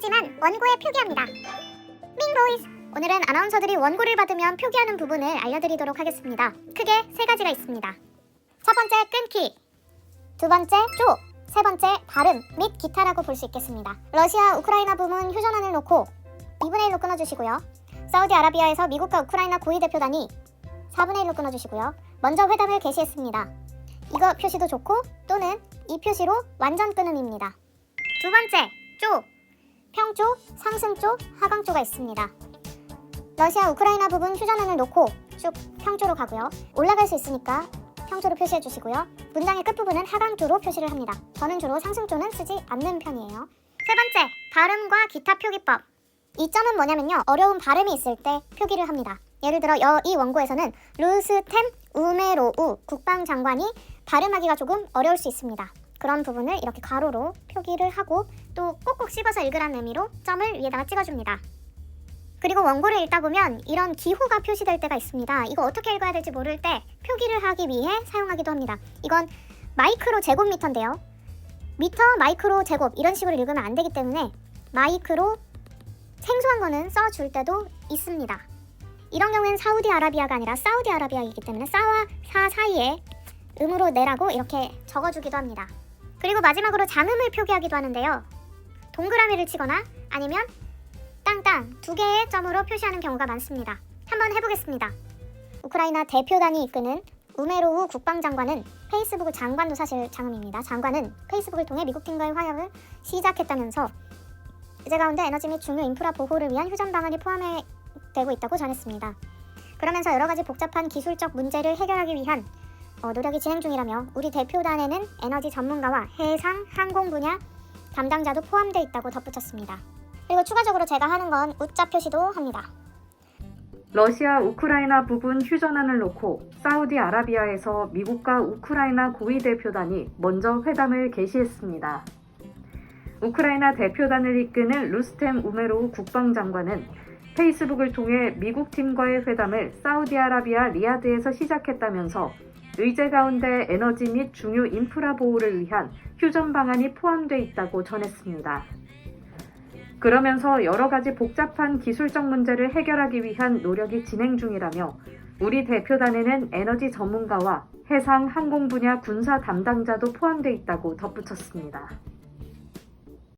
하지만 원고에 표기합니다. 밍보이즈! 오늘은 아나운서들이 원고를 받으면 표기하는 부분을 알려드리도록 하겠습니다. 크게 세 가지가 있습니다. 첫 번째, 끊기. 두 번째, 쪼. 세 번째, 발음 및 기타라고 볼 수 있겠습니다. 러시아, 우크라이나 부문 휴전안을 놓고 2분의 1로 끊어주시고요. 사우디아라비아에서 미국과 우크라이나 고위 대표단이 4분의 1로 끊어주시고요. 먼저 회담을 개시했습니다. 이거 표시도 좋고 또는 이 표시로 완전 끊음입니다. 두 번째, 쪼. 평조, 상승조, 하강조가 있습니다. 러시아, 우크라이나 부분 휴전안을 놓고 쭉 평조로 가고요. 올라갈 수 있으니까 평조로 표시해 주시고요. 문장의 끝부분은 하강조로 표시를 합니다. 저는 주로 상승조는 쓰지 않는 편이에요. 세 번째, 발음과 기타 표기법. 이 점은 뭐냐면요. 어려운 발음이 있을 때 표기를 합니다. 예를 들어 여, 이 원고에서는 루스템 우메로우 국방장관이 발음하기가 조금 어려울 수 있습니다. 그런 부분을 이렇게 가로로 표기를 하고 또 꼭꼭 씹어서 읽으라는 의미로 점을 위에다가 찍어줍니다. 그리고 원고를 읽다 보면 이런 기호가 표시될 때가 있습니다. 이거 어떻게 읽어야 될지 모를 때 표기를 하기 위해 사용하기도 합니다. 이건 마이크로 제곱미터인데요. 미터, 마이크로, 제곱 이런 식으로 읽으면 안 되기 때문에 마이크로 생소한 거는 써줄 때도 있습니다. 이런 경우에는 사우디아라비아가 아니라 사우디아라비아이기 때문에 사와 사 사이에 음으로 내라고 이렇게 적어주기도 합니다. 그리고 마지막으로 장음을 표기하기도 하는데요. 동그라미를 치거나 아니면 땅땅 두 개의 점으로 표시하는 경우가 많습니다. 한번 해보겠습니다. 우크라이나 대표단이 이끄는 우메로우 국방장관은 페이스북 장관도 사실 장음입니다. 장관은 페이스북을 통해 미국 팀과의 화합을 시작했다면서 이제 가운데 에너지 및 중요 인프라 보호를 위한 휴전 방안이 포함되고 있다고 전했습니다. 그러면서 여러 가지 복잡한 기술적 문제를 해결하기 위한 어, 노력이 진행 중이라며 우리 대표단에는 에너지 전문가와 해상, 항공 분야 담당자도 포함되어 있다고 덧붙였습니다. 그리고 추가적으로 제가 하는 건 우자 표시도 합니다. 러시아 우크라이나 부분 휴전안을 놓고 사우디아라비아에서 미국과 우크라이나 고위 대표단이 먼저 회담을 개시했습니다. 우크라이나 대표단을 이끄는 루스템 우메로우 국방장관은 페이스북을 통해 미국 팀과의 회담을 사우디아라비아 리야드에서 시작했다면서 의제 가운데 에너지 및 중요 인프라 보호를 위한 휴전 방안이 포함되어 있다고 전했습니다. 그러면서 여러 가지 복잡한 기술적 문제를 해결하기 위한 노력이 진행 중이라며 우리 대표단에는 에너지 전문가와 해상 항공 분야 군사 담당자도 포함되어 있다고 덧붙였습니다.